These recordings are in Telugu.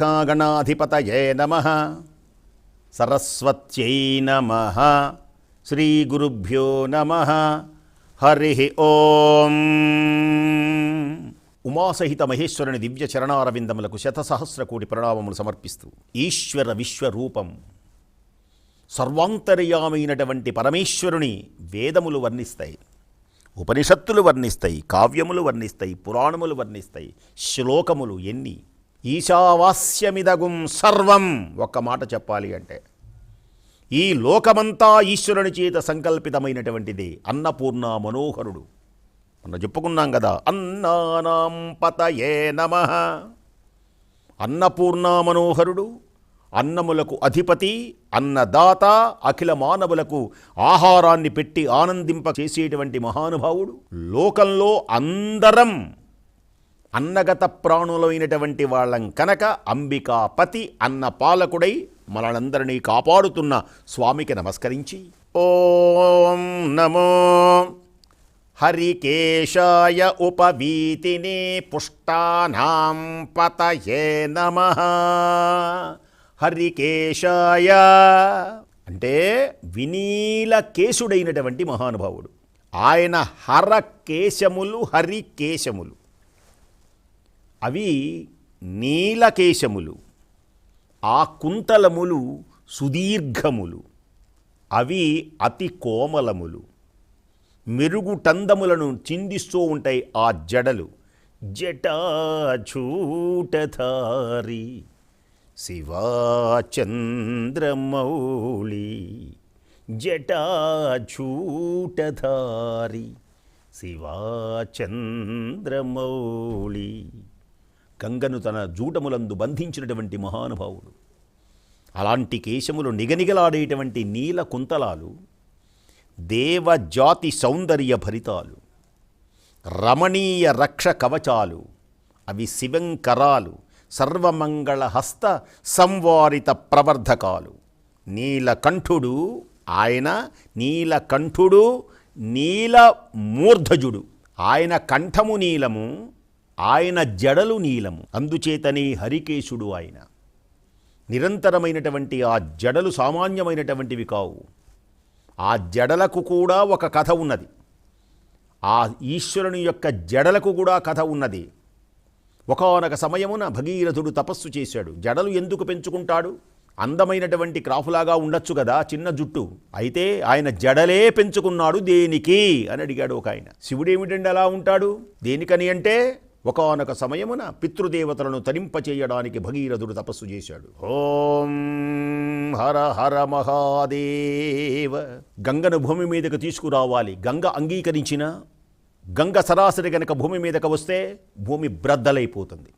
శ్రీమహాగణాధిపతయే నమ. సరస్వత్యై నమ. శ్రీగురుభ్యో నమ. హరి ఓం. ఉమాసహిత మహేశ్వరుని దివ్య చరణారవిందములకు శతసహస్ర కోటి ప్రణామములు సమర్పిస్తూ ఈశ్వర విశ్వరూపం. సర్వాంతర్యామైనటువంటి పరమేశ్వరుని వేదములు వర్ణిస్తాయి ఉపనిషత్తులు వర్ణిస్తాయి కావ్యములు వర్ణిస్తాయి పురాణములు వర్ణిస్తాయి శ్లోకములు ఎన్ని ఈశావాస్యమిదగుం సర్వం ఒక్క మాట చెప్పాలి అంటే ఈ లోకమంతా ఈశ్వరుని చేత సంకల్పితమైనటువంటిది అన్నపూర్ణ మనోహరుడు. మనం చెప్పుకున్నాం కదా అన్నానాం పతయే నమ. అన్నపూర్ణ మనోహరుడు అన్నములకు అధిపతి అన్నదాత అఖిల మానవులకు ఆహారాన్ని పెట్టి ఆనందింప చేసేటువంటి మహానుభావుడు. లోకంలో అందరం అన్నగత ప్రాణులైనటువంటి వాళ్ళం కనుక అంబికాపతి అన్న పాలకుడై మనలందరినీ కాపాడుతున్న స్వామికి నమస్కరించి ఓం నమో హరికేశాయ ఉపవీతిని పుష్టానాం పతయే నమ. హరికేశాయ అంటే వినీల కేశుడైనటువంటి మహానుభావుడు. ఆయన హరకేశములు హరికేశములు. అవి నీలకేశములు ఆ కుంతలములు సుదీర్ఘములు అవి అతి కోమలములు. మెరుగుటందములను చిందిస్తూ ఉంటాయి ఆ జడలు. జటాచూటధారి శివాచంద్రమౌళి జటాచూటధారి శివాచంద్రమౌళి. గంగను తన జూటములందు బంధించినటువంటి మహానుభావుడు. అలాంటి కేశములు నిగనిగలాడేటువంటి నీల కుంతలాలు దేవజాతి సౌందర్య భరితాలు రమణీయ రక్ష కవచాలు అవి శివంకరాలు సర్వమంగళ హస్త సంవారిత ప్రవర్ధకాలు. నీలకంఠుడు ఆయన నీలకంఠుడు నీల మూర్ధజుడు. ఆయన కంఠము నీలము ఆయన జడలు నీలము అందుచేతనే హరికేశుడు ఆయన. నిరంతరమైనటువంటి ఆ జడలు సామాన్యమైనటువంటివి కావు. ఆ జడలకు కూడా ఒక కథ ఉన్నది. ఆ ఈశ్వరుని యొక్క జడలకు కూడా కథ ఉన్నది. ఒకనొక సమయమున భగీరథుడు తపస్సు చేశాడు. జడలు ఎందుకు పెంచుకుంటాడు? అందమైనటువంటి క్రాఫులాగా ఉండొచ్చు కదా చిన్న జుట్టు. అయితే ఆయన జడలే పెంచుకున్నాడు దేనికి? అని అడిగాడు ఒక ఆయన. శివుడేమిటండి అలా ఉంటాడు? దేనికని అంటే ఒకనొక సమయమున పితృదేవతలను తరింపచేయడానికి భగీరథుడు తపస్సు చేశాడు. ఓం హర హర మహాదేవ. గంగను భూమి మీదకు తీసుకురావాలి. గంగ అంగీకరించిన గంగ సరాసరి గనక భూమి మీదకు వస్తే భూమి బ్రద్దలైపోతుంది.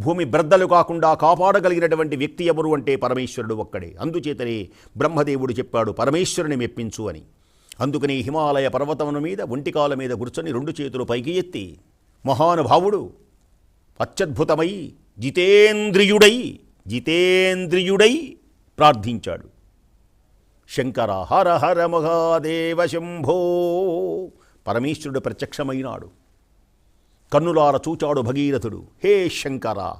భూమి బ్రద్దలు కాకుండా కాపాడగలిగినటువంటి వ్యక్తి ఎవరు అంటే పరమేశ్వరుడు ఒక్కడే. అందుచేతనే బ్రహ్మదేవుడు చెప్పాడు పరమేశ్వరుని మెప్పించు అని. అందుకని హిమాలయ పర్వతముల మీద ఒంటికాల మీద కూర్చొని రెండు చేతులు పైకి ఎత్తి మహానుభావుడు అత్యద్భుతమై జితేంద్రియుడై జితేంద్రియుడై ప్రార్థించాడు. శంకర హర హర మహాదేవ శంభో పరమేశ్వరుడు ప్రత్యక్షమైనాడు. కన్నులార చూచాడు భగీరథుడు హే శంకర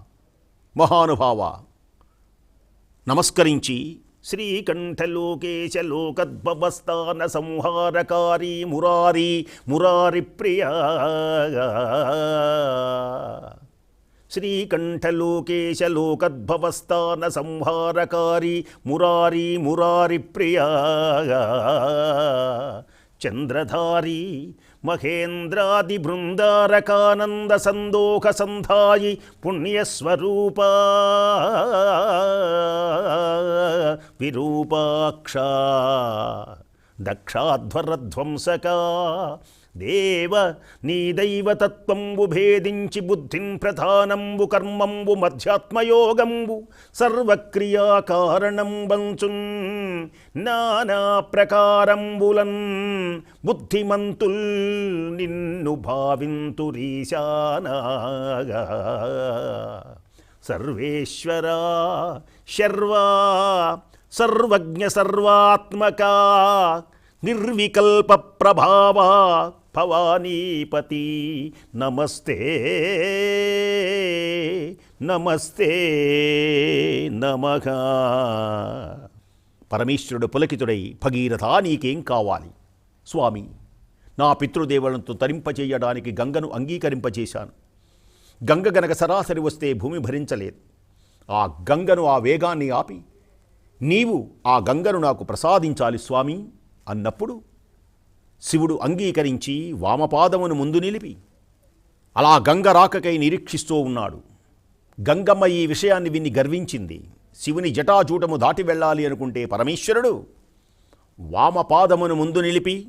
మహానుభావ నమస్కరించి శ్రీకంఠలోకేశ సంహారకారీ మురారి మురారి ప్రియా. శ్రీకంఠలోకేశ లోకద్భవస్థాన మురారి మురారి ప్రియా. చంద్రధారి మహేంద్రాది సందోహ సంధాయి పుణ్యస్వరూప విరూపాక్ష దక్షాధ్వరధ్వంసక. దేవ నీ దైవతత్వంబు భేదించి బుద్ధిం ప్రధానంబు కర్మంబు మధ్యాత్మయోగంబు సర్వక్రియాకారణం వంచున్ నానా ప్రకారంబులన్ బుద్ధిమంతుల్ నిన్ను భావింతు రీశానాగా. సర్వేశ్వరా శర్వా సర్వజ్ఞ సర్వాత్మక నిర్వికల్ప ప్రభావ భవానీపతి. నమస్తే నమస్తే నమ. పరమేశ్వరుడు పులకితుడై భగీరథా నీకేం కావాలి? స్వామి నా పితృదేవులతో తరింపచేయడానికి గంగను అంగీకరింపచేశాను. గంగ గనక సరాసరి వస్తే భూమి భరించలేదు. ఆ గంగను ఆ వేగాన్ని ఆపి నీవు ఆ గంగను నాకు ప్రసాదించాలి స్వామి అన్నప్పుడు శివుడు అంగీకరించి వామపాదమును ముందు నిలిపి అలా గంగ రాకకై నిరీక్షిస్తూ ఉన్నాడు. గంగమ్మ ఈ విషయాన్ని విని గర్వించింది. శివుని జటాజూటము దాటి వెళ్ళాలి అనుకుంటే పరమేశ్వరుడు వామపాదమును ముందు నిలిపి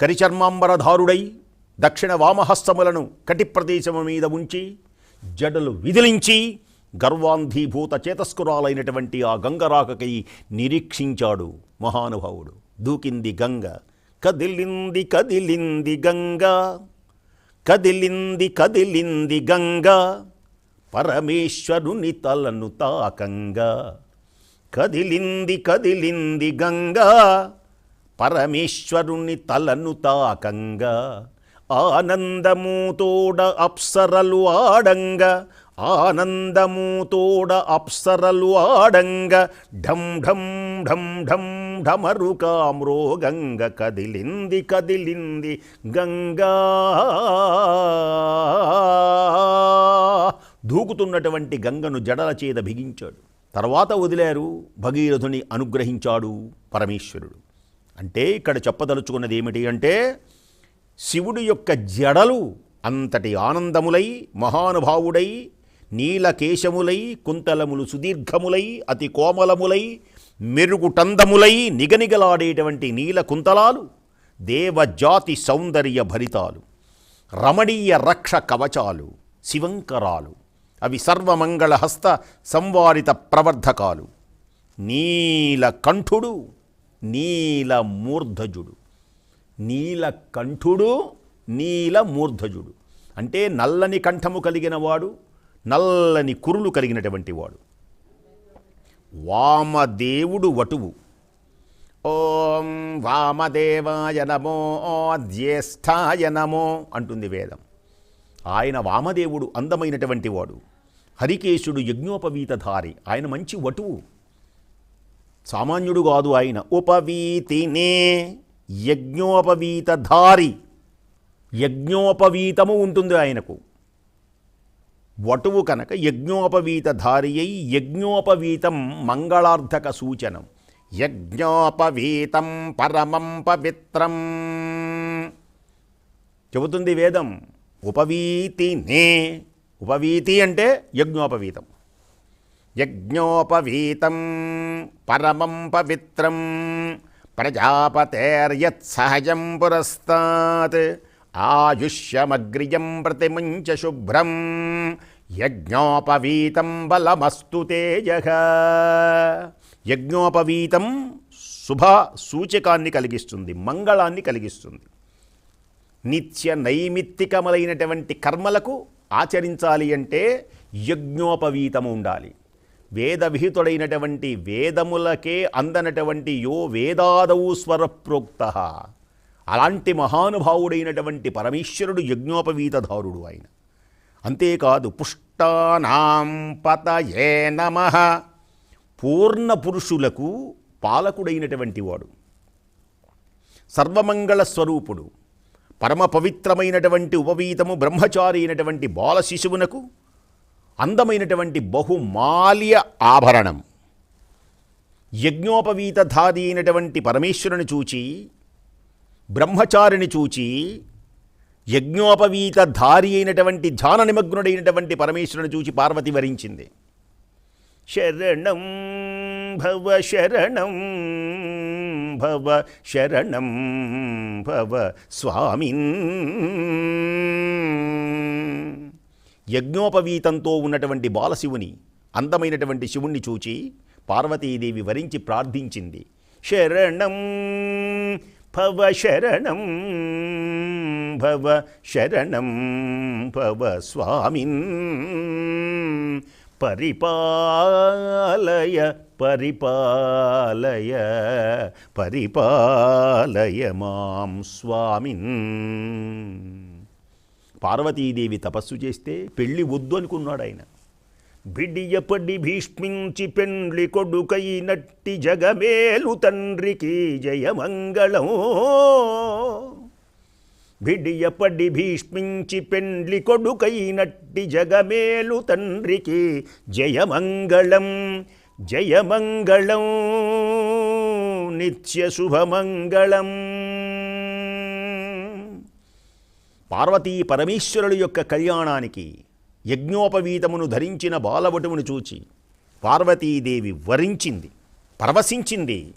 కరిచర్మాంబరధారుడై దక్షిణ వామహస్తములను కటి ప్రదేశము మీద ఉంచి జడలు విదిలించి గర్వాంధీభూత చేతస్కురాలైనటువంటి ఆ గంగరాకకై నిరీక్షించాడు మహానుభావుడు. దూకింది గంగ. కదిలింది కదిలింది గంగ. కదిలింది కదిలింది గంగ. పరమేశ్వరుని తలను తాకంగా. కదిలింది కదిలింది గంగా. పరమేశ్వరుని తలను తాకంగా. ఆనందముతోడ అప్సరలు ఆడంగ. ఆనందముతోడ అప్సరలు ఆడంగ ఢం ఢం ఢం ఢం ఢమరుకామ్రోగంగ కదిలింది కదిలింది గంగా. దూకుతున్నటువంటి గంగను జడల చేత బిగించాడు. తర్వాత వదిలారు భగీరథుని అనుగ్రహించాడు పరమేశ్వరుడు. అంటే ఇక్కడ చెప్పదలుచుకున్నది ఏమిటి అంటే శివుడి యొక్క జడలు అంతటి ఆనందములై మహానుభావుడై నీలకేశములై కుంతలములు సుదీర్ఘములై అతి కోమలములై మెరుగుటందములై నిగనిగలాడేటువంటి నీల కుంతలాలు దేవజాతి సౌందర్య భరితాలు రమణీయ రక్ష కవచాలు శివంకరాలు. అవి సర్వమంగళహస్త సంవారిత ప్రవర్ధకాలు. నీలకంఠుడు నీలమూర్ధజుడు. నీలకంఠుడు నీలమూర్ధజుడు. అంటే నల్లని కంఠము కలిగిన వాడు నల్లని కురులు కలిగినటువంటి వాడు. వామదేవుడు వటువు. ఓం వామదేవాయ నమో జ్యేష్ఠాయ నమో అంటుంది వేదం. ఆయన వామదేవుడు అందమైనటువంటి వాడు. హరికేశుడు యజ్ఞోపవీతధారి. ఆయన మంచి వటువు. సామాన్యుడు కాదు ఆయన. ఉపవీతినే యజ్ఞోపవీతధారి. యజ్ఞోపవీతము ఉంటుంది ఆయనకు. వటువు కనుక యజ్ఞోపవీతధారి అయి యజ్ఞోపవీతం మంగళార్థక సూచనం. యజ్ఞోపవీతం పరమం పవిత్రం. చెబుతుంది వేదం ఉపవీతినే. ఉపవీతి అంటే యజ్ఞోపవీతం. యజ్ఞోపవీతం పరమం పవిత్రం. ప్రజాపతేర్యత్సహజం పురస్తాత్. ఆయుష్యమగ్రియం ప్రతిముంచ శుభ్రం. యజ్ఞోపవీతం బలమస్తు తేజ. యజ్ఞోపవీతం శుభ సూచకాన్ని కలిగిస్తుంది మంగళాన్ని కలిగిస్తుంది. నిత్య నైమిత్తికములైనటువంటి కర్మలకు ఆచరించాలి అంటే యజ్ఞోపవీతము ఉండాలి. వేదవిహితుడైనటువంటి వేదములకే అందనటువంటి యో వేదాదవు స్వరప్రోక్త. అలాంటి మహానుభావుడైనటువంటి పరమేశ్వరుడు యజ్ఞోపవీతధారుడు ఆయన. అంతేకాదు పుష్టానాం పతయే నమ. పూర్ణ పురుషులకు పాలకుడైనటువంటి వాడు. సర్వమంగళ స్వరూపుడు. పరమ పవిత్రమైనటువంటి ఉపవీతము బ్రహ్మచారి అయినటువంటి బాల శిశువునకు అందమైనటువంటి బహుమాల్య ఆభరణం. యజ్ఞోపవీతధారి అయినటువంటి పరమేశ్వరుని చూచి బ్రహ్మచారిని చూచి యజ్ఞోపవీతధారి అయినటువంటి ధ్యాన నిమగ్నుడైనటువంటి పరమేశ్వరుని చూచి పార్వతి వరించింది. శరణం భవ శరణం భవ శరణం భవ స్వామిన్. యజ్ఞోపవీతంతో ఉన్నటువంటి బాలశివుని అందమైనటువంటి శివుణ్ణి చూచి పార్వతీదేవి వరించి ప్రార్థించింది. శరణం భవ శరణం భవ శరణం భవ స్వామిన్ పరిపాలయ పరిపాలయ పరిపాలయ మాం స్వామిన్ పార్వతీదేవి తపస్సు చేస్తే పెళ్ళి వద్దు అనుకున్నాడు ఆయన బిడియపడి భీష్మించి పెండ్లి కొడుకైనట్టి జగమేలు తండ్రికి జయమంగళం. బిడియపడి భీష్మించి పెండ్లి కొడుకైనట్టి జగమేలు తండ్రికి జయమంగళం. జయమంగళం నిత్య శుభమంగళం. పార్వతీ పరమేశ్వరుడు యొక్క కళ్యాణానికి యజ్ఞోపవీతమును ధరించిన బాలవటువును చూచి పార్వతీదేవి వరించింది పరవశించింది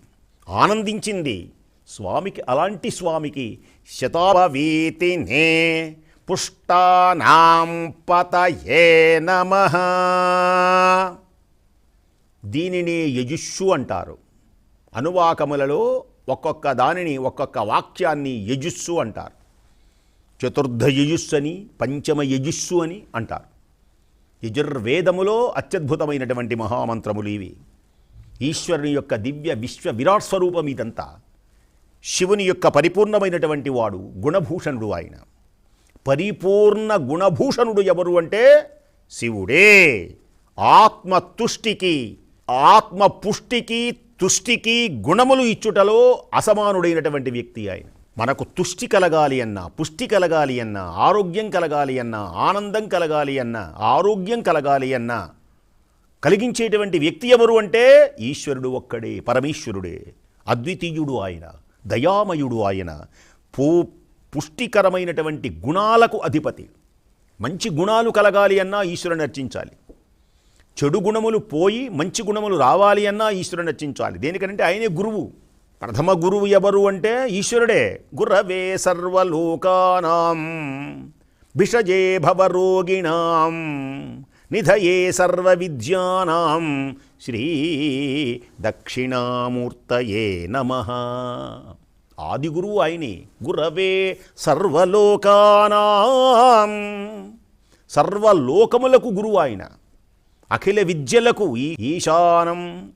ఆనందించింది. స్వామికి అలాంటి స్వామికి శతాభవీతినే పుష్టానాం పతయే నమ. దీనిని యజుస్సు అంటారు. అనువాకములలో ఒక్కొక్క దానిని ఒక్కొక్క వాక్యాన్ని యజుస్సు అంటారు. చతుర్థ యజుస్సు అని పంచమ యజుస్సు అని అంటారు. యజుర్వేదములో అత్యద్భుతమైనటువంటి మహామంత్రములు ఇవి. ఈశ్వరుని యొక్క దివ్య విశ్వ విరాట్ స్వరూపం ఇదంతా. శివుని యొక్క పరిపూర్ణమైనటువంటి వాడు గుణభూషణుడు ఆయన. పరిపూర్ణ గుణభూషణుడు ఎవరు అంటే శివుడే. ఆత్మతుష్టికి ఆత్మపుష్టికి ఆత్మ పుష్టికి తుష్టికి గుణములు ఇచ్చుటలో అసమానుడైనటువంటి వ్యక్తి ఆయన. మనకు తుష్టి కలగాలి అన్నా పుష్టి కలగాలి అన్నా ఆరోగ్యం కలగాలి అన్నా ఆనందం కలగాలి అన్నా ఆరోగ్యం కలగాలి అన్నా కలిగించేటువంటి వ్యక్తి ఎవరు అంటే ఈశ్వరుడు ఒక్కడే పరమేశ్వరుడే అద్వితీయుడు ఆయన దయామయుడు ఆయన పూ పుష్టికరమైనటువంటి గుణాలకు అధిపతి. మంచి గుణాలు కలగాలి అన్నా ఈశ్వరుని అర్చించాలి. చెడు గుణములు పోయి మంచి గుణములు రావాలి అన్నా ఈశ్వరుని అర్చించాలి. దేనికంటే ఆయనే గురువు. ప్రథమ గురువు ఎవరు అంటే ఈశ్వరుడే. గురవే సర్వలోకానాం. భిషజే భవరోగిణాం. నిధయే సర్వ విద్యానాం శ్రీ దక్షిణామూర్తయే నమ. ఆది గురువు ఆయనే. గురవే సర్వలోకానాం. సర్వలోకములకు గురువు ఆయన. అఖిల విద్యలకు ఈ ఈశానం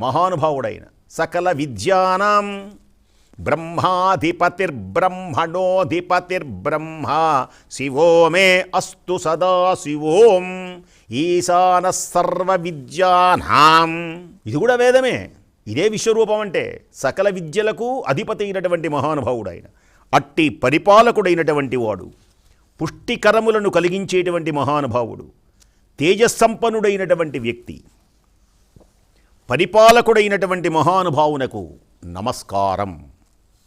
మహానుభావుడైన సకల విద్యానాం. బ్రహ్మాధిపతిర్బ్రహ్మణోధిపతిర్బ్రహ్మ. శివో మే అస్తు సదా శివోం. ఈశాన సర్వ విద్యానాం ఇది కూడా వేదమే. ఇదే విశ్వరూపం అంటే సకల విద్యలకు అధిపతి అయినటువంటి మహానుభావుడైన అట్టి పరిపాలకుడైనటువంటి వాడు పుష్టికరములను కలిగించేటువంటి మహానుభావుడు తేజస్సంపన్నుడైనటువంటి వ్యక్తి. పరిపాలకుడైనటువంటి మహానుభావునకు నమస్కారం.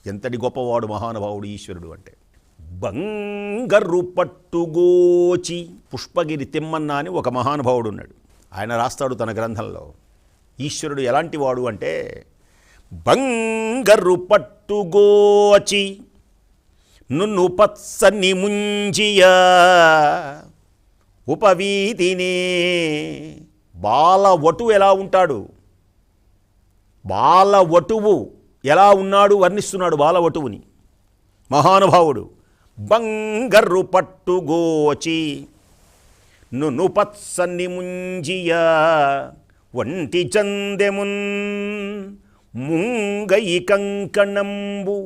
ఎంతటి గొప్పవాడు మహానుభావుడు ఈశ్వరుడు అంటే? బంగరు పట్టుగోచి పుష్పగిరి తిమ్మన్న అని ఒక మహానుభావుడు ఉన్నాడు. ఆయన రాస్తాడు తన గ్రంథంలో. ఈశ్వరుడు ఎలాంటి వాడు అంటే బంగరు పట్టుగోచి నున్ను పత్సన్ని ముంజియా ఉపవీతినే బాలవటు ఎలా ఉంటాడు? బాలవటువు ఎలా ఉన్నాడు వర్ణిస్తున్నాడు బాలవటువుని మహానుభావుడు బంగర్రు పట్టుగోచి నును పత్సన్ని ముంజియ వంటి చందెమున్ ముంగయి కంకణంబు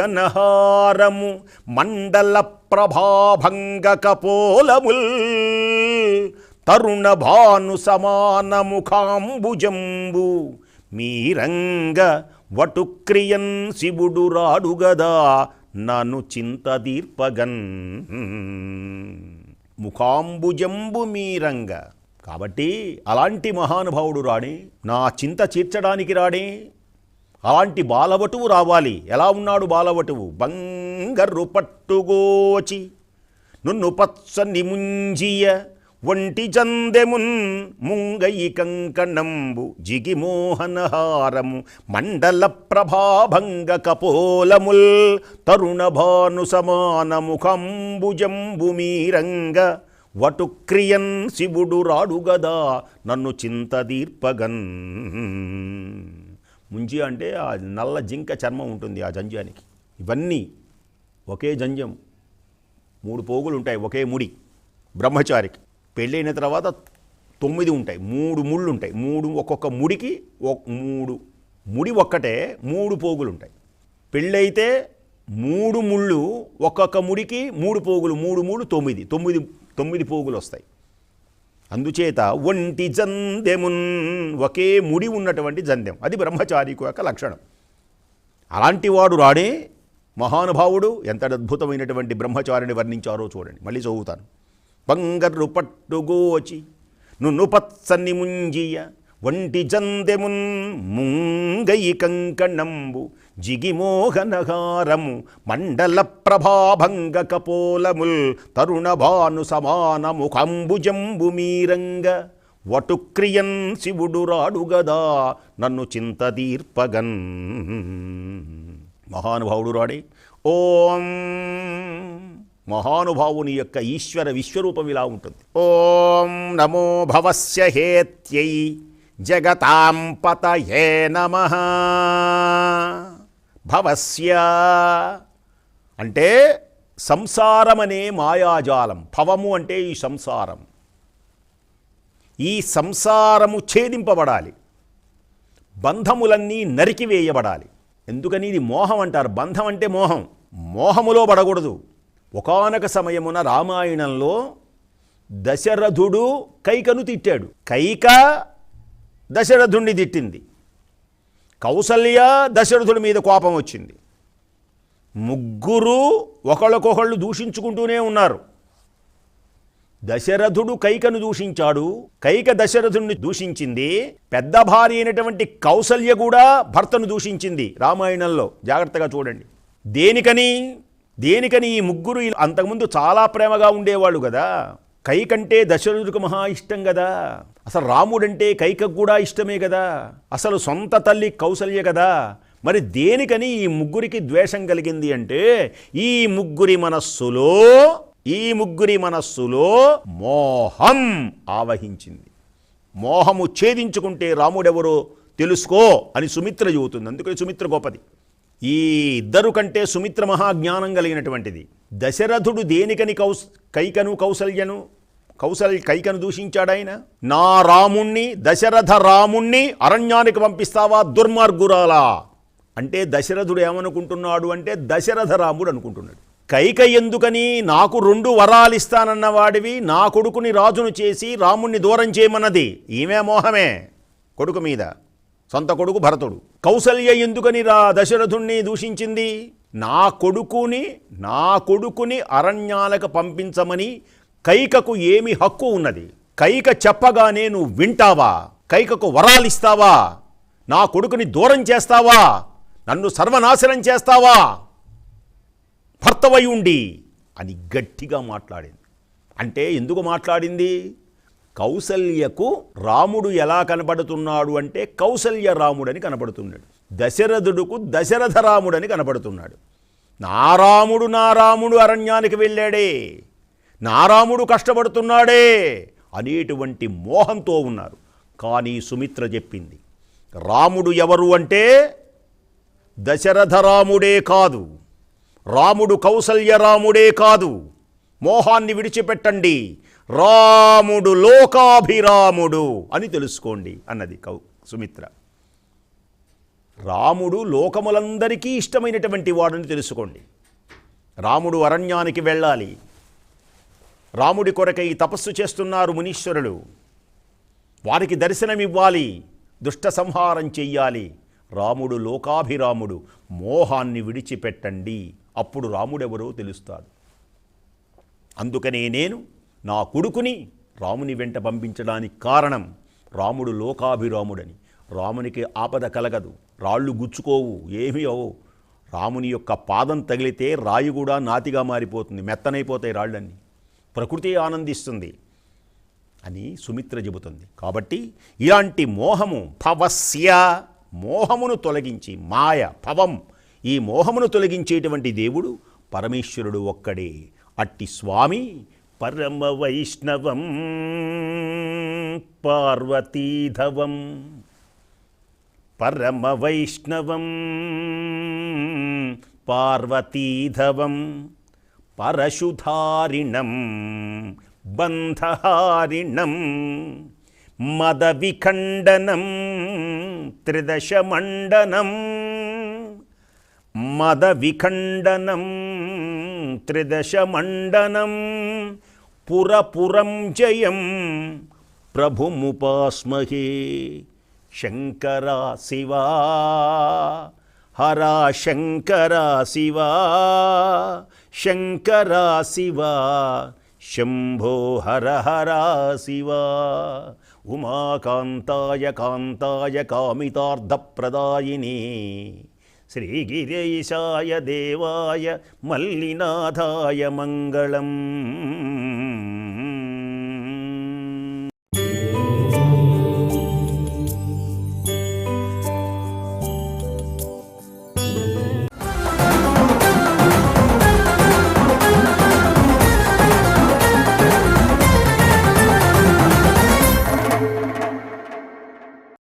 జిగిమోహనహారము మండల ప్రభాభంగ కపోలముల్ తరుణ భాను సమాన ముఖాంబుజంబు మీరంగ వటుక్రియన్ శివుడు రాడుగదా నన్ను చింతదీర్పగన్. ముఖాంబుజంబు మీరంగ. కాబట్టి అలాంటి మహానుభావుడు రాణి నా చింత తీర్చడానికి రాడే అలాంటి బాలవటువు రావాలి. ఎలా ఉన్నాడు బాలవటువు? బంగరు పట్టుగోచి నున్ను పచ్చని ముంజియ ఒంటి చందెమున్ ముంగయి కంకణంబు జిగిమోహనహారము మండల ప్రభాభంగ కపోలముల్ తరుణ భాను సమాన ముఖంబుజంబు మీరంగ వటుక్రియన్ శివుడు రాడుగదా నన్ను చింతదీర్పగన్. ముంజి అంటే ఆ నల్ల జింక చర్మం ఉంటుంది ఆ జంజానికి ఇవన్నీ ఒకే జంజం మూడు పోగులు ఉంటాయి ఒకే ముడి. బ్రహ్మచారికి. పెళ్ళైన తర్వాత తొమ్మిది ఉంటాయి మూడు ముళ్ళు ఉంటాయి. మూడు ఒక్కొక్క ముడికి ఒక మూడు ముడి ఒక్కటే మూడు పోగులు ఉంటాయి. పెళ్ళైతే మూడు ముళ్ళు ఒక్కొక్క ముడికి మూడు పోగులు మూడు మూడు తొమ్మిది తొమ్మిది తొమ్మిది పోగులు వస్తాయి. అందుచేత ఒంటి జందెమున్ ఒకే ముడి ఉన్నటువంటి జందెం. అది బ్రహ్మచారికి యొక్క లక్షణం. అలాంటి వాడు రాడే మహానుభావుడు ఎంత అద్భుతమైనటువంటి బ్రహ్మచారిని వర్ణించారో చూడండి. మళ్ళీ చదువుతాను. బంగర్రు పట్టుగోచి నున్ను పచ్చని ముంజియ వంటి జందెమున్ ముంగై కంకణంబు జిగిమోహనహారము మండల ప్రభాభంగ కపోలముల్ తరుణ భాను సమానము కంబుజంబు మీరంగ వటుక్రియన్ శివుడు రాడుగదా నన్ను చింతదీర్పగన్. మహానుభావుడు రాడే. ఓం. మహానుభావుని యొక్క ఈశ్వర విశ్వరూపం ఇలా ఉంటుంది. ఓం నమో భవస్య హేత్యై జగతాం పతయే నమ. భవస్య. అంటే సంసారమనే మాయాజాలం. భవము అంటే ఈ సంసారం. ఈ సంసారము ఛేదింపబడాలి. బంధములన్నీ నరికివేయబడాలి. ఎందుకని ఇది మోహం అంటారు. బంధం అంటే మోహం. మోహములో పడకూడదు. ఒకనొక సమయమున రామాయణంలో దశరథుడు కైకను తిట్టాడు. కైక దశరథుణ్ణి తిట్టింది. కౌసల్య దశరథుడి మీద కోపం వచ్చింది. ముగ్గురు ఒకళ్ళకొకళ్ళు దూషించుకుంటూనే ఉన్నారు. దశరథుడు కైకను దూషించాడు. కైక దశరథుడిని దూషించింది. పెద్ద భార్య అయినటువంటి కౌసల్య కూడా భర్తను దూషించింది రామాయణంలో. జాగ్రత్తగా చూడండి. దేనికని? దేనికని ఈ ముగ్గురు ఇలా- అంతకుముందు చాలా ప్రేమగా ఉండేవాళ్ళు కదా కైకంటే దశరథుడికి మహా ఇష్టం కదా అసలు రాముడంటే కైకకు కూడా ఇష్టమే కదా అసలు సొంత తల్లి కౌసల్య కదా మరి దేనికని ఈ ముగ్గురికి ద్వేషం కలిగింది అంటే ఈ ముగ్గురి మనస్సులో ఈ ముగ్గురి మనస్సులో మోహం ఆవహించింది. మోహము ఛేదించుకుంటే రాముడెవరో తెలుసుకో అని సుమిత్ర చెబుతుంది. అందుకని సుమిత్ర గొప్పది. ఈ ఇద్దరు కంటే సుమిత్ర మహాజ్ఞానం కలిగినటువంటిది. దశరథుడు దేనికని కౌస్ కైకను కౌసల్యను కౌసల్ కైకను దూషించాడాయన? నా రాముణ్ణి దశరథ రాముణ్ణి అరణ్యానికి పంపిస్తావా దుర్మార్గురాలా? అంటే దశరథుడు ఏమనుకుంటున్నాడు అంటే దశరథ రాముడు అనుకుంటున్నాడు. కైక ఎందుకని? నాకు రెండు వరాలు వాడివి నా కొడుకుని రాజును చేసి రాముణ్ణి దూరం చేయమన్నది. ఈమె మోహమే. కొడుకు మీద. సొంత కొడుకు భరతుడు. కౌసల్య ఎందుకని రా దశరథుణ్ణి దూషించింది? నా కొడుకుని నా కొడుకుని అరణ్యాలకు పంపించమని కైకకు ఏమి హక్కు ఉన్నది? కైక చెప్పగానే నువ్వు వింటావా? కైకకు వరాలిస్తావా? నా కొడుకుని దూరం చేస్తావా? నన్ను సర్వనాశనం చేస్తావా? భర్తవై ఉండి అని గట్టిగా మాట్లాడింది. అంటే ఎందుకు మాట్లాడింది? కౌసల్యకు రాముడు ఎలా కనబడుతున్నాడు అంటే కౌసల్య రాముడని కనబడుతున్నాడు దశరథుడుకు దశరథ రాముడని కనబడుతున్నాడు నారాముడు నారాముడు అరణ్యానికి వెళ్ళాడే. నారాముడు కష్టపడుతున్నాడే అనేటువంటి మోహంతో ఉన్నారు. కానీ సుమిత్ర చెప్పింది రాముడు ఎవరు అంటే దశరథ రాముడే కాదు. రాముడు కౌసల్య రాముడే కాదు. మోహాన్ని విడిచిపెట్టండి. రాముడు లోకాభిరాముడు అని తెలుసుకోండి అన్నది కౌ సుమిత్ర. రాముడు లోకములందరికీ ఇష్టమైనటువంటి వాడని తెలుసుకోండి. రాముడు అరణ్యానికి వెళ్ళాలి. రాముడి కొరకై తపస్సు చేస్తున్నారు మునీశ్వరులు. వారికి దర్శనమివ్వాలి. దుష్ట సంహారం చెయ్యాలి. రాముడు లోకాభిరాముడు. మోహాన్ని విడిచిపెట్టండి. అప్పుడు రాముడెవరో తెలుస్తాడు. అందుకనే నేను నా కొడుకుని రాముని వెంట పంపించడానికి కారణం రాముడు లోకాభిరాముడని. రామునికి ఆపద కలగదు రాళ్ళు గుచ్చుకోవు ఏమీ అవు రాముని యొక్క పాదం తగిలితే రాయి కూడా నాతిగా మారిపోతుంది మెత్తనైపోతాయి రాళ్ళన్నీ. ప్రకృతి ఆనందిస్తుంది అని సుమిత్ర చెబుతుంది. కాబట్టి ఇలాంటి మోహము భవస్య మోహమును తొలగించి మాయ భవం ఈ మోహమును తొలగించేటువంటి దేవుడు పరమేశ్వరుడు ఒక్కడే. అట్టి స్వామి परमवैष्णवं पार्वतीधवं परमवैष्णवं पार्वतीधवं परशुधारिणं बन्धहारिणं मदविखण्डनं त्रिदशमण्डनं मदविखण्डनं त्रिदशमण्डनं పురపురం జయం ప్రభుముపాస్మహే శంకరా శివా హరా శంకరా శివా శంకరా శివా శంభో హర హరా శివా ఉమాకాంతాయ కాంతాయ కామితార్థప్రదాయిని శ్రీగిరీశాయ దేవాయ మల్లినాథాయ మంగళం